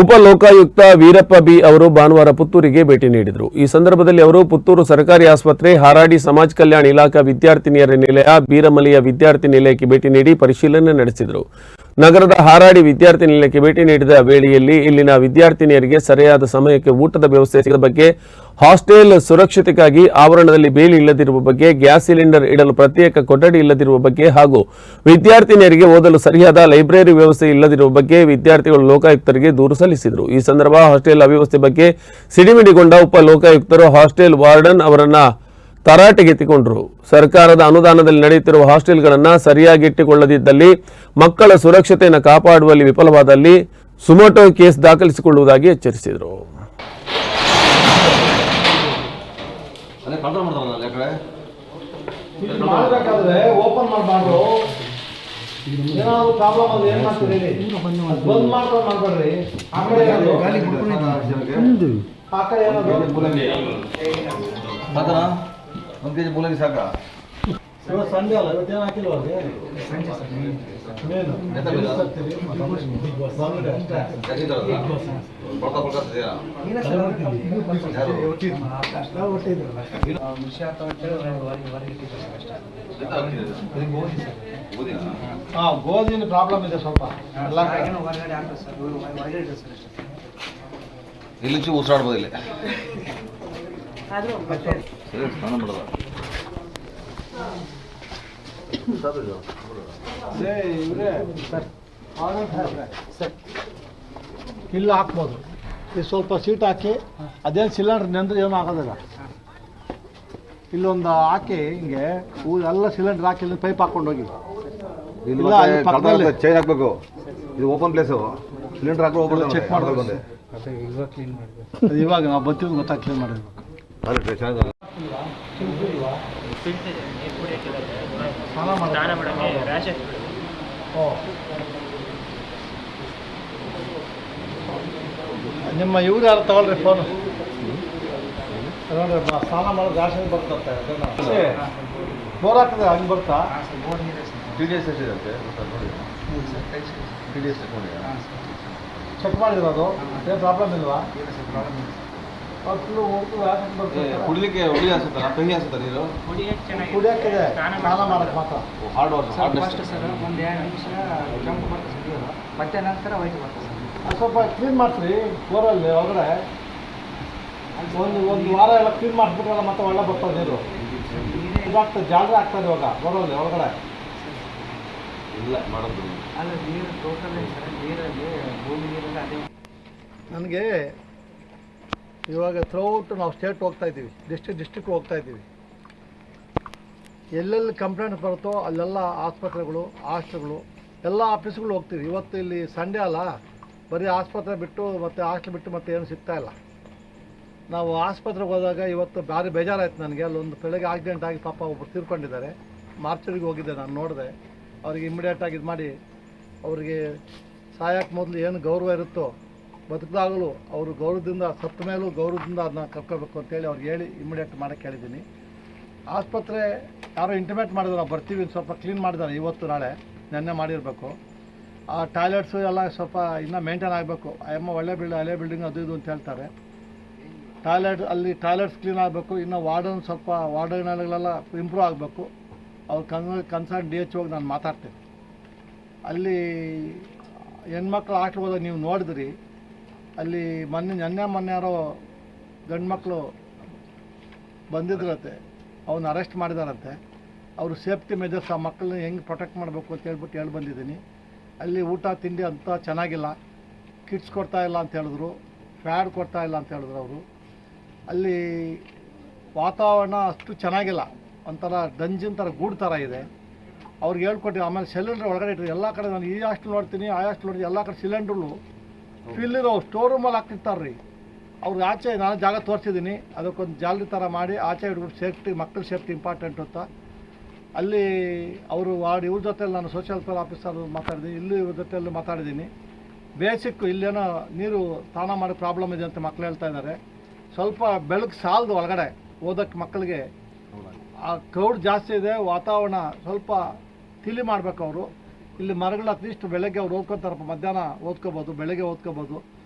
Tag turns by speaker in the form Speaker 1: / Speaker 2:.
Speaker 1: ಉಪ ಲೋಕಾಯುಕ್ತ ವೀರಪ್ಪ ಬಿ ಅವರು ಭಾನುವಾರ ಪುತ್ತೂರಿಗೆ ಭೇಟಿ ನೀಡಿದರು. ಈ ಸಂದರ್ಭದಲ್ಲಿ ಅವರು ಪುತ್ತೂರು ಸರ್ಕಾರಿ ಆಸ್ಪತ್ರೆ, ಹಾರಾಡಿ ಸಮಾಜ ಕಲ್ಯಾಣ ಇಲಾಖಾ ವಿದ್ಯಾರ್ಥಿನಿಯರ ನಿಲಯ ಬೀರಮಲೆಯ ವಿದ್ಯಾರ್ಥಿ ನಿಲಯಕ್ಕೆ ಭೇಟಿ ನೀಡಿ ಪರಿಶೀಲನೆ ನಡೆಸಿದರು. ನಗರದ ಹಾರಾಡಿ ವಿದ್ಯಾರ್ಥಿ ನಿಲಯಕ್ಕೆ ಭೇಟಿ ನೀಡಿದ ವೇಳೆಯಲ್ಲಿ ಇಲ್ಲಿನ ವಿದ್ಯಾರ್ಥಿನಿಯರಿಗೆ ಸರಿಯಾದ ಸಮಯಕ್ಕೆ ಊಟದ ವ್ಯವಸ್ಥೆ ಸಿಗದ ಬಗ್ಗೆ, ಹಾಸ್ಟೆಲ್ ಸುರಕ್ಷತೆಗಾಗಿ ಆವರಣದಲ್ಲಿ ಬೇಲಿ ಇಲ್ಲದಿರುವ ಬಗ್ಗೆ, ಗ್ಯಾಸ್ ಸಿಲಿಂಡರ್ ಇಡಲು ಪ್ರತ್ಯೇಕ ಕೊಠಡಿ ಇಲ್ಲದಿರುವ ಬಗ್ಗೆ ಹಾಗೂ ವಿದ್ಯಾರ್ಥಿನಿಯರಿಗೆ ಓದಲು ಸರಿಯಾದ ಲೈಬ್ರರಿ ವ್ಯವಸ್ಥೆ ಇಲ್ಲದಿರುವ ಬಗ್ಗೆ ವಿದ್ಯಾರ್ಥಿಗಳು ಲೋಕಾಯುಕ್ತರಿಗೆ ದೂರು ಸಲ್ಲಿಸಿದರು. ಈ ಸಂದರ್ಭ ಹಾಸ್ಟೆಲ್ ಅವ್ಯವಸ್ಥೆ ಬಗ್ಗೆ ಸಿಡಿಮಿಡಿಗೊಂಡ ಉಪ ಲೋಕಾಯುಕ್ತರು ಹಾಸ್ಟೆಲ್ ವಾರ್ಡನ್ ಅವರನ್ನ ತರಾಟೆಗೆ ಎತ್ತಿಕೊಂಡರು. ಸರ್ಕಾರದ ಅನುದಾನದಲ್ಲಿ ನಡೆಯುತ್ತಿರುವ ಹಾಸ್ಟೆಲ್ಗಳನ್ನು ಸರಿಯಾಗಿ ಇಟ್ಟುಕೊಳ್ಳದಿದ್ದಲ್ಲಿ ಮಕ್ಕಳ ಸುರಕ್ಷತೆಯನ್ನು ಕಾಪಾಡುವಲ್ಲಿ ವಿಫಲವಾದಲ್ಲಿ ಸುಮೋಟೋ ಕೇಸ್ ದಾಖಲಿಸಿಕೊಳ್ಳುವುದಾಗಿ ಎಚ್ಚರಿಸಿದರು.
Speaker 2: ಮಾಡ್ತೀರಿ?
Speaker 3: ಒಂದು ಕೆ ಜಿ ಮೂಲಂಗಿ ಸಾಕಾ?
Speaker 2: ಇವತ್ತು ಸಂಡೆ ಅಲ್ಲ ಇವತ್ತೇನು ಹಾಕಿಲ್ವ ಅವ್ರಿಗೆ?
Speaker 3: ಗೋಧಿನಾ?
Speaker 2: ಹಾ ಗೋಧಿನ ಪ್ರಾಬ್ಲಮ್ ಇದೆ ಸ್ವಲ್ಪ. ಎಲ್ಲ.
Speaker 3: ಇಲ್ಲಿ ಉಸಿರಾಡ್ಬೋದಿಲ್ಲ ಉಸಿರಾಡ್ಬೋದು ಇಲ್ಲಿ.
Speaker 2: ಇಲ್ಲಿ ಹಾಕ್ಬೋದು. ಇದು ಸ್ವಲ್ಪ ಸೀಟ್ ಹಾಕಿ ಅದೇನು ಸಿಲಿಂಡರ್ ನೆಂದ್ರೆ ಏನೂ ಆಗೋದಿಲ್ಲ. ಇಲ್ಲೊಂದು ಹಾಕಿ ಹಿಂಗೆ ಎಲ್ಲ ಸಿಲಿಂಡರ್ ಹಾಕಿ ಇಲ್ಲಿ ಪೈಪ್ ಹಾಕೊಂಡು ಹೋಗಿ.
Speaker 3: ಚೈನ್ ಹಾಕ್ಬೇಕು. ಇದು ಓಪನ್ ಪ್ಲೇಸು ಸಿಲಿಂಡರ್ ಹಾಕಿ
Speaker 2: ಚೆಕ್ ಮಾಡ್ಬೇಕು. ಇವಾಗ ನಾವು ಬರ್ತೀವಿ ಗೊತ್ತಾಗ ಕ್ಲೀನ್ ಮಾಡಿರ್ಬೇಕು ಸ್ನಾನ ಮಾಡಿ ಓ ನಿಮ್ಮ ಇವ್ರು ಯಾರು ತಗೊಳ್ರಿ ಫೋನು ನೋಡ್ರಿ ಸ್ನಾನ ಮಾಡೋದು ರಾಶನ್ ಬರ್ತಂತೆ ಬೋರ್ ಹಾಕಿದ್ರೆ ಹಂಗೆ ಬರ್ತಾ?
Speaker 3: ಟಿ ಡಿ ಎಸ್ ಎಷ್ಟಿದೆ ಅಂತೆ ಗೊತ್ತಾ? ನೋಡಿ. ಟಿ ಡಿ ಎಸ್ ಚೆಕ್ ಮಾಡಿದ್ರು
Speaker 2: ಚೆಕ್ ಮಾಡಿರೋದು ಏನು ಪ್ರಾಬ್ಲಮ್ ಇಲ್ವಾ? ಪ್ರಾಬ್ಲಮ್ ಬರ್ತದೆ
Speaker 3: ಕುಡ್ಲಿಕ್ಕೆ ಹುಳಿ ಅನ್ಸುತ್ತಲ್ಲ ಕಹಿ ಅನ್ಸುತ್ತಾ ನೀರು?
Speaker 2: ಕುಡಿಯೋಕ್ಕಿದೆ ಸ್ನಾನ ಮಾಡಕ್ಕೆ ಮಾತ್ರ.
Speaker 3: Hard water
Speaker 4: sir first sir ಒಂದು ಎರಡು ನಿಮಿಷ ಕೆಂಪು ಬರ್ತದೆ ಸರ್ ಮತ್ತೆ ನಂತರ ವೈಟ್ ಬರ್ತದೆ ಸರ್.
Speaker 2: ಸ್ವಲ್ಪ ಕ್ಲೀನ್ ಮಾಡಿಸ್ರಿ ಬೋರಲ್ಲಿ ಒಳಗಡೆ. ಒಂದು ಒಂದು ವಾರ ಎಲ್ಲ ಕ್ಲೀನ್ ಮಾಡಿಸ್ಬಿಟ್ರಲ್ಲ ಮತ್ತೆ ಒಳ್ಳೆ ಬರ್ತದೆ ನೀರು. ಇದಾಗ್ತದೆ ಜಾಲರಿ ಆಗ್ತದೆ ಇವಾಗ ಬರೋಲ್ಲಿ ಒಳಗಡೆ.
Speaker 3: ಇಲ್ಲ ಮಾಡೋದು.
Speaker 4: ಅಲ್ಲ ನೀರು ಟೋಟಲ್ ಸರ್ ನೀರಲ್ಲಿ ಭೂಮಿ ನೀರಲ್ಲಿ ಅದೇ.
Speaker 2: ನನಗೆ ಇವಾಗ ಥ್ರೂಔಟ್ ನಾವು ಸ್ಟೇಟ್ ಹೋಗ್ತಾ ಇದ್ದೀವಿ. ಡಿಸ್ಟ್ರಿಕ್ಟ್ ಡಿಸ್ಟಿಕ್ ಹೋಗ್ತಾ ಇದ್ದೀವಿ. ಎಲ್ಲೆಲ್ಲಿ ಕಂಪ್ಲೇಂಟ್ ಬರುತ್ತೋ ಅಲ್ಲೆಲ್ಲ ಆಸ್ಪತ್ರೆಗಳು, ಹಾಸ್ಟೆಲ್ಗಳು, ಎಲ್ಲ ಆಫೀಸ್ಗಳು ಹೋಗ್ತೀವಿ. ಇವತ್ತು ಇಲ್ಲಿ ಸಂಡೇ ಅಲ್ಲ, ಬರೀ ಆಸ್ಪತ್ರೆ ಬಿಟ್ಟು ಮತ್ತು ಹಾಸ್ಟೆಲ್ ಬಿಟ್ಟು ಮತ್ತೆ ಏನು ಸಿಗ್ತಾ ಇಲ್ಲ. ನಾವು ಆಸ್ಪತ್ರೆಗೆ ಹೋದಾಗ ಇವತ್ತು ಭಾರಿ ಬೇಜಾರಾಯ್ತು ನನಗೆ. ಅಲ್ಲೊಂದು ಬೆಳಗ್ಗೆ ಆಕ್ಸಿಡೆಂಟ್ ಆಗಿ ಪಾಪ ಒಬ್ಬರು ತೀರ್ಕೊಂಡಿದ್ದಾರೆ. ಮಾರ್ಚರಿಗೆ ಹೋಗಿದ್ದೆ ನಾನು ನೋಡಿದೆ. ಅವ್ರಿಗೆ ಇಮಿಡಿಯೇಟಾಗಿ ಇದು ಮಾಡಿ ಅವರಿಗೆ ಸಾಯಕ್ಕೆ ಮೊದಲು ಏನು ಗೌರವ ಇರುತ್ತೋ ಬದುಕಿದಾಗಲೂ ಅವರು ಗೌರವದಿಂದ ಸತ್ತ ಮೇಲೂ ಗೌರವದಿಂದ ಅದನ್ನ ಕರ್ಕೋಬೇಕು ಅಂತೇಳಿ ಅವ್ರಿಗೆ ಹೇಳಿ ಇಮಿಡಿಯೇಟ್ ಮಾಡೋಕ್ಕೆ ಹೇಳಿದ್ದೀನಿ. ಆಸ್ಪತ್ರೆ ಯಾರೋ ಇಂಟಿಮೇಟ್ ಮಾಡಿದ್ರು, ನಾವು ಬರ್ತೀವಿ ಸ್ವಲ್ಪ ಕ್ಲೀನ್ ಮಾಡಿದ್ದಾರೆ ಇವತ್ತು ನಾಳೆ, ನೆನ್ನೆ ಮಾಡಿರಬೇಕು. ಆ ಟಾಯ್ಲೆಟ್ಸು ಎಲ್ಲ ಸ್ವಲ್ಪ ಇನ್ನೂ ಮೇಂಟೈನ್ ಆಗಬೇಕು. ಅಮ್ಮ ಒಳ್ಳೆ ಬಿಲ್ಡ್ ಹಳೆ ಬಿಲ್ಡಿಂಗ್ ಅದು ಇದು ಅಂತ ಹೇಳ್ತಾರೆ. ಟಾಯ್ಲೆಟ್ ಅಲ್ಲಿ ಟಾಯ್ಲೆಟ್ಸ್ ಕ್ಲೀನ್ ಆಗಬೇಕು, ಇನ್ನು ವಾರ್ಡನ್ ಸ್ವಲ್ಪ ವಾರ್ಡನ್ಗಳೆಲ್ಲ ಇಂಪ್ರೂವ್ ಆಗಬೇಕು. ಅವ್ರು ಕನ್ ಕನ್ಸರ್ನ್ ಡಿ ಎಚ್ ಹೋಗಿ ನಾನು ಮಾತಾಡ್ತೀನಿ. ಅಲ್ಲಿ ಹೆಣ್ಮಕ್ಳು ಆಟವಾದಾಗ ನೀವು ನೋಡಿದ್ರಿ ಅಲ್ಲಿ ಮೊನ್ನೆ ನೆನ್ನೆ ಮೊನ್ನೆ ಯಾರೋ ಗಂಡು ಮಕ್ಕಳು ಬಂದಿದ್ರಂತೆ. ಅವನ್ನ ಅರೆಸ್ಟ್ ಮಾಡಿದಾರಂತೆ. ಅವರು ಸೇಫ್ಟಿ ಮೆಜರ್ಸ್ ಆ ಮಕ್ಕಳನ್ನ ಹೆಂಗೆ ಪ್ರೊಟೆಕ್ಟ್ ಮಾಡಬೇಕು ಅಂತ ಹೇಳ್ಬಿಟ್ಟು ಹೇಳಿ ಬಂದಿದ್ದೀನಿ. ಅಲ್ಲಿ ಊಟ, ತಿಂಡಿ ಅಂತ ಚೆನ್ನಾಗಿಲ್ಲ. ಕಿಟ್ಸ್ ಕೊಡ್ತಾ ಇಲ್ಲ ಅಂತ ಹೇಳಿದ್ರು. ಫ್ಯಾಡ್ ಕೊಡ್ತಾ ಇಲ್ಲ ಅಂತ ಹೇಳಿದ್ರು ಅವರು. ಅಲ್ಲಿ ವಾತಾವರಣ ಅಷ್ಟು ಚೆನ್ನಾಗಿಲ್ಲ. ಒಂಥರ ಡಂಜಿನ್ ಥರ ಗೂಡು ಥರ ಇದೆ. ಅವ್ರಿಗೆ ಹೇಳ್ಕೊಟ್ಟಿವಿ ಆಮೇಲೆ ಸಿಲಿಂಡ್ರ್ ಒಳಗಡೆ ಇಟ್ಟರು ಎಲ್ಲ ಕಡೆ ನಾನು ಈ ಹಾಸ್ಟೆಲ್ ನೋಡ್ತೀನಿ, ಆ ಹಾಸ್ಟೆಲ್ ನೋಡ್ತೀನಿ. ಎಲ್ಲ ಕಡೆ ಸಿಲಿಂಡ್ರು ಫಿಲ್ ಇರೋ ಸ್ಟೋರ್ ರೂಮಲ್ಲಿ ಹಾಕ್ತಿರ್ತಾರೆ ರೀ ಅವ್ರಿಗೆ ಆಚೆ ನಾನು ಜಾಗ ತೋರಿಸಿದ್ದೀನಿ. ಅದಕ್ಕೊಂದು ಜಾಲರಿ ಥರ ಮಾಡಿ ಆಚೆ ಹುಡುಗರು ಸೇಫ್ಟಿ ಮಕ್ಕಳ ಸೇಫ್ಟಿ ಇಂಪಾರ್ಟೆಂಟ್ ಅಂತ. ಅಲ್ಲಿ ಅವರು ವಾರ್ಡ್ ಇವ್ರ ಜೊತೆಯಲ್ಲಿ ನಾನು ಸೋಷಿಯಲ್ ವೆಲ್ಫೇರ್ ಆಫೀಸರ್ ಮಾತಾಡಿದ್ದೀನಿ ಇಲ್ಲಿ ಇವ್ರ ಜೊತೆಯಲ್ಲಿ ಮಾತಾಡಿದ್ದೀನಿ. ಬೇಸಿಕ್ ಇಲ್ಲೇನೋ ನೀರು ಸ್ನಾನ ಮಾಡೋ ಪ್ರಾಬ್ಲಮ್ ಇದೆ ಅಂತ ಮಕ್ಳು ಹೇಳ್ತಾ ಇದ್ದಾರೆ ಸ್ವಲ್ಪ ಬೆಳಗ್ಗೆ ಸಾಲದು ಒಳಗಡೆ ಓದೋಕ್ಕೆ ಮಕ್ಕಳಿಗೆ ಆ ಕ್ರೌಡ್ ಜಾಸ್ತಿ ಇದೆ ವಾತಾವರಣ ಸ್ವಲ್ಪ ತಿಳಿ ಮಾಡಬೇಕು ಅವರು. ಇಲ್ಲಿ ಮರಗಳು ಅಟ್ಲೀಸ್ಟ್ ಬೆಳಗ್ಗೆ ಅವ್ರು ಓದ್ಕೊತಾರಪ್ಪ. ಮಧ್ಯಾಹ್ನ ಓದ್ಕೋಬೋದು ಬೆಳಗ್ಗೆ ಓದ್ಕೋಬೋದು.